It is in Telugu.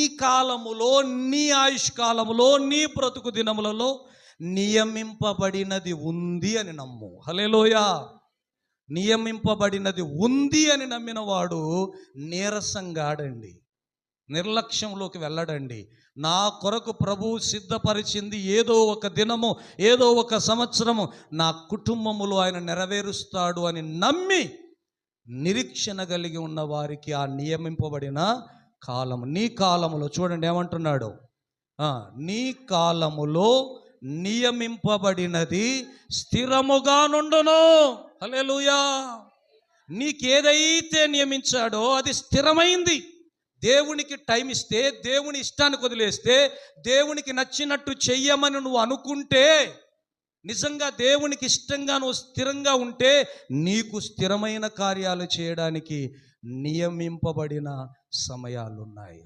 నీ కాలములో నీ ఆయుష్ కాలములో నీ బ్రతుకు దినములలో నియమింపబడినది ఉంది అని నమ్ము. హలేలోయా నియమింపబడినది ఉంది అని నమ్మిన వాడు నీరసంగాడండి నిర్లక్ష్యంలోకి వెళ్ళడండి. నా కొరకు ప్రభువు సిద్ధపరిచింది ఏదో ఒక దినము ఏదో ఒక సంవత్సరము నా కుటుంబములో ఆయన నెరవేరుస్తాడు అని నమ్మి నిరీక్షణ కలిగి ఉన్న వారికి ఆ నియమింపబడిన కాలము నీ కాలములో చూడండి ఏమంటున్నాడు? నీ కాలములో నియమింపబడినది స్థిరముగా నుండును. హలెలుయా నీకేదైతే నియమించాడో అది స్థిరమైంది. దేవునికి టైం ఇస్తే దేవుని ఇష్టానికి వదిలేస్తే దేవునికి నచ్చినట్టు చెయ్యమని నువ్వు అనుకుంటే నిజంగా దేవునికి ఇష్టంగా నువ్వు స్థిరంగా ఉంటే నీకు స్థిరమైన కార్యాలు చేయడానికి నియమింపబడిన సమయాలున్నాయి.